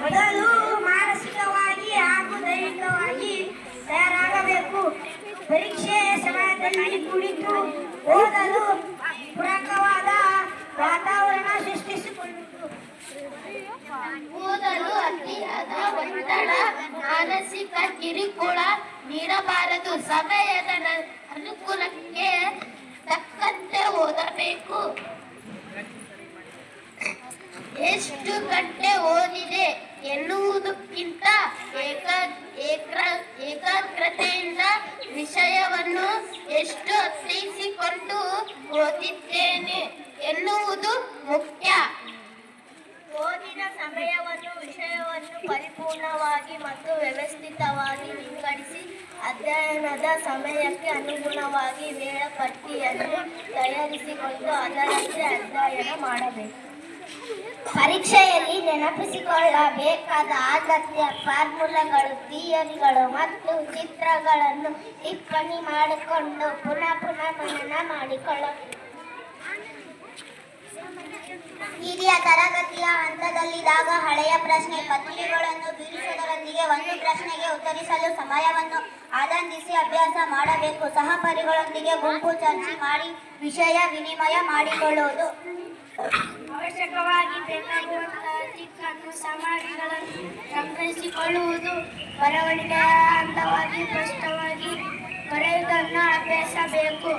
ಮೊದಲು ಮಾನಸಿಕವಾಗಿ ಹಾಗೂ ದೈಹಿಕವಾಗಿ ತಯಾರಾಗಬೇಕು ಪರೀಕ್ಷೆ ಸಮಯದಲ್ಲಿ ಕುಳಿತು ಓದಲು ಪೂರಕವಾದ ವಾತಾವರಣ ಸೃಷ್ಟಿಸಿಕೊಳ್ಳುವುದು ಓದಲು ಅತಿಯಾದ ಒತ್ತಡ ಮಾನಸಿಕ ಕಿರುಕುಳ ನೀಡಬಾರದು. ಸಮಯದ ಅನುಕೂಲಕ್ಕೆ ತಕ್ಕಂತೆ ಓದಬೇಕು. ಎಷ್ಟು ಗಂಟೆ ಓದಿದೆ ಎನ್ನುವುದಕ್ಕಿಂತ ಏಕ ಏಕ ಏಕಾಗ್ರತೆಯಿಂದ ವಿಷಯವನ್ನು ಎಷ್ಟು ಅರ್ಥೈಸಿಕೊಂಡು ಓದಿದ್ದೇನೆ ಎನ್ನುವುದು ಮುಖ್ಯ ಓದಿನ ಸಮಯವನ್ನು ಪರಿಪೂರ್ಣವಾಗಿ ಮತ್ತು ವ್ಯವಸ್ಥಿತವಾಗಿ ವಿಂಗಡಿಸಿ ಅಧ್ಯಯನದ ಸಮಯಕ್ಕೆ ಅನುಗುಣವಾಗಿ ವೇಳಾಪಟ್ಟಿಯನ್ನು ತಯಾರಿಸಿಕೊಂಡು ಅದರಂತೆ ಅಧ್ಯಯನ ಮಾಡಬೇಕು. ಪರೀಕ್ಷೆಯಲ್ಲಿ ನೆನಪಿಸಿಕೊಳ್ಳಬೇಕಾದ ಅಗತ್ಯ ಫಾರ್ಮುಲಾಗಳು, ಥಿಯರಿಗಳು ಮತ್ತು ಚಿತ್ರಗಳನ್ನು ಟಿಪ್ಪಣಿ ಮಾಡಿಕೊಂಡು ಪುನಃ ಪುನಃ ಮನನ ಮಾಡಿಕೊಳ್ಳಬೇಕು. ಹಿರಿಯ ತರಗತಿಯ ಹಂತದಲ್ಲಿದ್ದಾಗ ಹಳೆಯ ಪ್ರಶ್ನೆ ಪತ್ರಿಕೆಗಳನ್ನು ಒಂದು ಪ್ರಶ್ನೆಗೆ ಉತ್ತರಿಸಲು ಸಮಯವನ್ನು ಆನಂದಿಸಿ ಅಭ್ಯಾಸ ಮಾಡಬೇಕು. ಸಹಪರಿಗಳೊಂದಿಗೆ ಗುಂಪು ಚರ್ಚೆ ಮಾಡಿ, ವಿಷಯ ವಿನಿಮಯ ಮಾಡಿಕೊಳ್ಳುವುದು. ಅವಶ್ಯಕವಾಗಿ ಸಂಗ್ರಹಿಸಿಕೊಳ್ಳುವುದು ಬರವಣಿಗೆಯ ಹಂತವಾಗಿ, ಸ್ಪಷ್ಟವಾಗಿ ಬರೆಯುವುದನ್ನು ಅಭ್ಯಾಸಬೇಕು